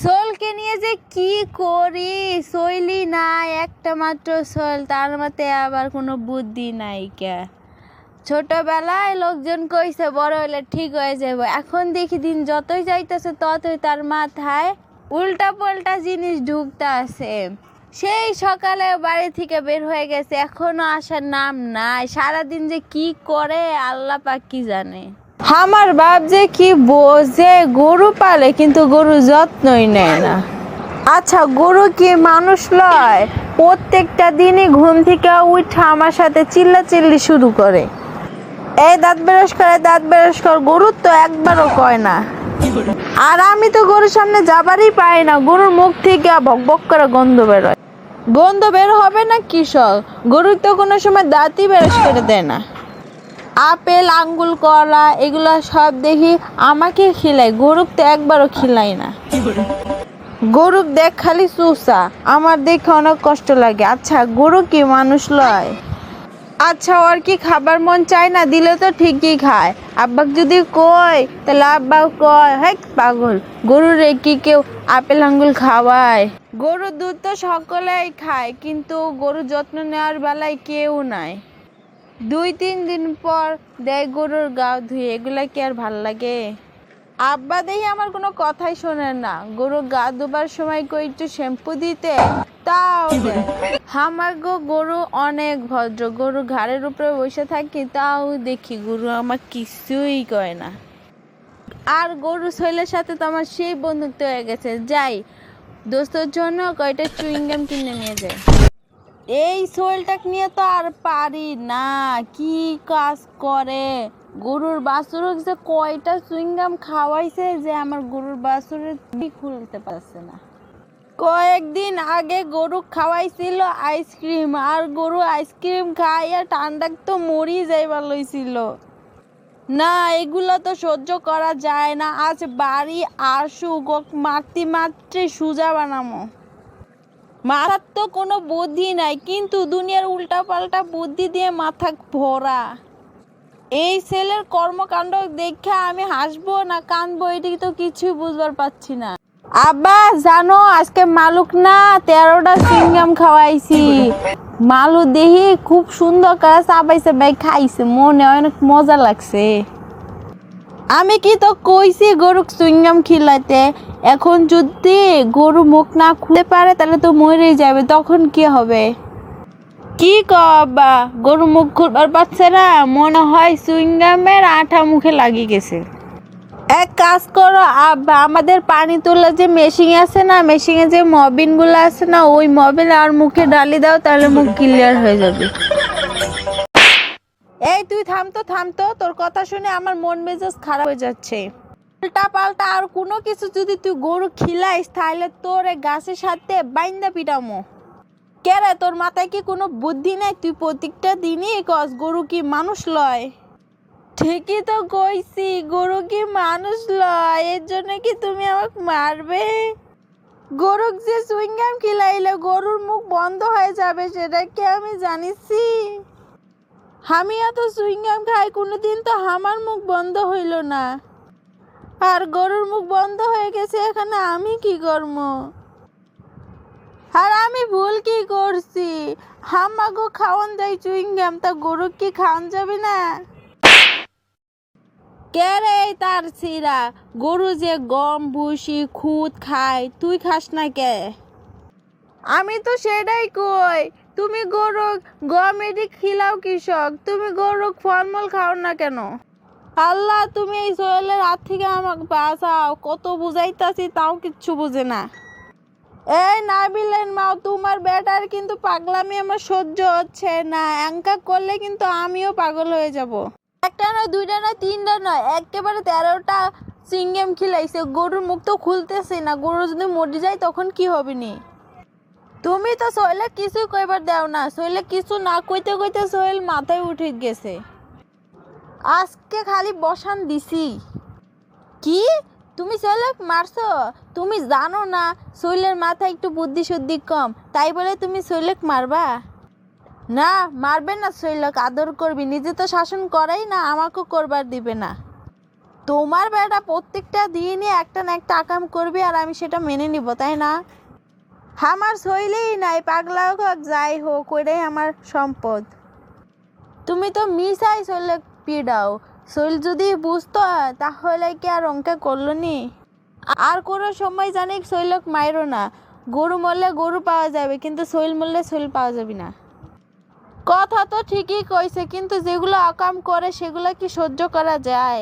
সোলকে নিয়ে যে কি করি? শৈলী নাই, একটা মাত্র সোল তার মতে আবার কোনো বুদ্ধি নাই কে? ছোটবেলায় লোকজন কইছে, বড় হলে ঠিক হয়ে যাব এখন দেখি দিন যতই যাইতেছে, ততই তার মাথায় উল্টা পাল্টা জিনিস ঢুকতে আছে। সেই সকালে বাড়ি থেকে বের হয়ে গেছে, এখনও আসার নাম নাই। সারাদিন যে কি করে, আল্লাহ পাক কি জানে? আমার বাপ যে কি বোঝে, গরু পালে কিন্তু গরু যত্নই নেয় না। আচ্ছা গরু কি মানুষ লয়? প্রত্যেকটা দিনই ঘুম থেকে উঠে আমার সাথে চিল্লা চিল্লি শুরু করে। এই দাঁত বেরস করে দাঁত বেরস কর গরুর তো একবারও কয় না। আর আমি তো গরুর সামনে যাবারই পাই না, গরুর মুখ থেকে বক বক করে গন্ধ বেরোয়। গন্ধ বের হবে না কৃষক গরুর তো কোনো সময় দাঁতই বেরস করে দেয় না। আপেল আঙ্গুল কলা, এগুলো সব দেখি আমাকে খিলাই গরুক তো একবারও খিলাই না। গরুক দেখ খালি চুষা। আমার দেখে অনেক কষ্ট লাগে। আচ্ছা গরু কি মানুষ লয়? আচ্ছা ওর কি খাবার মন চায় না? দিলে তো ঠিকই খায়। আব্বাক যদি কয়, তাহলে আব্বা কয় হ্যাঁ পাগল। গরুর কি কেউ আপেল আঙ্গুল খাওয়ায়? গরুর দুধ তো সকলেই খায়, কিন্তু গরুর যত্ন নেওয়ার বেলায় কেউ নাই। দুই তিন দিন পর দেয় গরুর গা ধুয়ে এগুলা কি আর ভালো লাগে? আব্বা দেখি আমার কোনো কথাই শোনে না। গরু গা ধোবার সময় কই একটু শ্যাম্পু দিতে? তাও। আমার গো গরু অনেক ভদ্র। গরু ঘাড়ের উপরে বসে থাকি তাও দেখি গরু আমার কিছুই কয় না। আর গরু শৈলের সাথে তো আমার সেই বন্ধুত্ব হয়ে গেছে। যাই দোস্তর জন্য কয়টা চুইংগাম কিনে নিয়ে যায় এই সোয়েলটাকে নিয়ে তো আর পারি না। কি কাজ করে? গরুর বাছুর যে কয়টা চুইংগাম খাওয়াইছে যে আমার গরুর বাছুরের খুলতে পারছে না। কয়েকদিন আগে গরু খাওয়াইছিল আইসক্রিম, আর গরু আইসক্রিম খাইয়া ঠান্ডাক তো মরি যাইবার লইছিল। না, এগুলো তো সহ্য করা যায় না। আজ বাড়ি আসুক, ওক মারতে মাত্রে সুজা বানামো। মাথার তো কোনো বুদ্ধি নাই, কিন্তু দুনিয়ার উল্টা পাল্টা বুদ্ধি দিয়ে মাথা ভরা। এই ছেলের কর্মকাণ্ড দেখে আমি হাসবো না কানবো এটি তো কিছুই বুঝবার পাচ্ছি না। আব্বা, জানো, আজকে মালুক না তেরোটা সিঙ্গাম খাওয়াইছি। মালু দেহি খুব সুন্দর করে চাবাইছে ভাই, খাইছে, মনে অনেক মজা লাগছে। আমি কি তো কইছি গরুক সুইংগাম খিলাইতে? এখন যদি গরু মুখ না খুলে পারে, তাহলে তো মরে যাবে, তখন কি হবে? কি কবা? গরু মুখ খুলবার পারছে না মনে হয় সুইংগামের আঠা মুখে লাগিয়ে গেছে। এক কাজ করো, আব্বা, আমাদের পানি তোলার যে মেশিন আছে না, মেশিনে যে মবিনগুলো আছে না, ওই মবিন আর মুখে ডালি দাও, তাহলে মুখ ক্লিয়ার হয়ে যাবে। এই তুই থাম তো থাম তো। তোর কথা শুনে আমার মন মেজাজ খারাপ হয়ে যাচ্ছে। উল্টা পাল্টা আর কোনো কিছু যদি তুই গরু খিলাইস, তাহলে তোর গাছের সাথে বাইন্দা পিটামো। কে রে, তোর মাথায় কি কোনো বুদ্ধি নেই? তুই প্রত্যেকটা দিনই কস, গরু কি মানুষ লয়? ঠিকই তো কইছি, গরু কি মানুষ লয়? এর জন্য কি তুমি আমাকে মারবে? গরুক যে সুইংগাম খিলাইলে গরুর মুখ বন্ধ হয়ে যাবে, সেটা কি আমি জানিছি? আমি এত সুইংগাম খাই, কোনোদিন তো আমার মুখ বন্ধ হইল না। আর গরুর মুখ বন্ধ হয়ে গেছে, এখানে আমি কি করব? আর আমি ভুল কি করছি? হামাগো খাওয়ান দেয় চুইংগাম তা গরু কি খাওয়ান যাবে না? কে রে তার সিরা গরু যে গম, ভুসি, খুদ খায়, তুই খাস না কে? আমি তো সেটাই কই। তুমি গরু গম এটি খিলাও কৃষক, তুমি গরু ফলমূল খাও না কেন? আল্লাহ, তুমি এই সোহেলের হাত থেকে আমাকে বাঁচাও, কত বুঝাইতাছি তাও কিচ্ছু বুঝে না। এই না নাবিলেন মাও, তোমার বেটার কিন্তু পাগলামি আমার সহ্য হচ্ছে না অ্যাঙ্কা করলে কিন্তু আমিও পাগল হয়ে যাব। একটা নয়, দুইটা নয়, তিনটা নয়, একেবারে তেরোটা সিঙ্গেম খিলাইছে, গরুর মুখ তো খুলতেছে না, গরু যদি মরে যায় তখন কি হবে নি? তুমি তো সোহেলে কিছু কইবার দাও না, সোহেলে কিছু না কইতে কইতে সোহেল মাথায় উঠে গেছে। আজকে খালি বসান দিছি। কি? তুমি সোহেলক মারছো? তুমি জানো না সোহেলের মাথায় একটু বুদ্ধি শুদ্ধি কম, তাই বলে তুমি সোহেলক মারবা? না, মারবে না শৈলক আদর করবি। নিজে তো শাসন করাই না, আমাকেও করবার দিবে না। তোমার বেটা প্রত্যেকটা দিনই একটা না একটা আকাম করবি আর আমি সেটা মেনে নিব, তাই না? আমার শৈলেই নাই পাগলা হোক যাই হোক, ওইটাই আমার সম্পদ। তুমি তো মিশাই শৈলে পিডাও শৈল যদি বুঝতো তাহলে কি আর অঙ্কে করল নি? আর কোনো সময় জানি শৈলক মাইরো না। গরু মরলে গরু পাওয়া যাবে, কিন্তু শৈল মরলে শৈল পাওয়া যাবে না। কথা তো ঠিকই কইছে, কিন্তু যেগুলো আকাম করে, সেগুলো কি সহ্য করা যায়?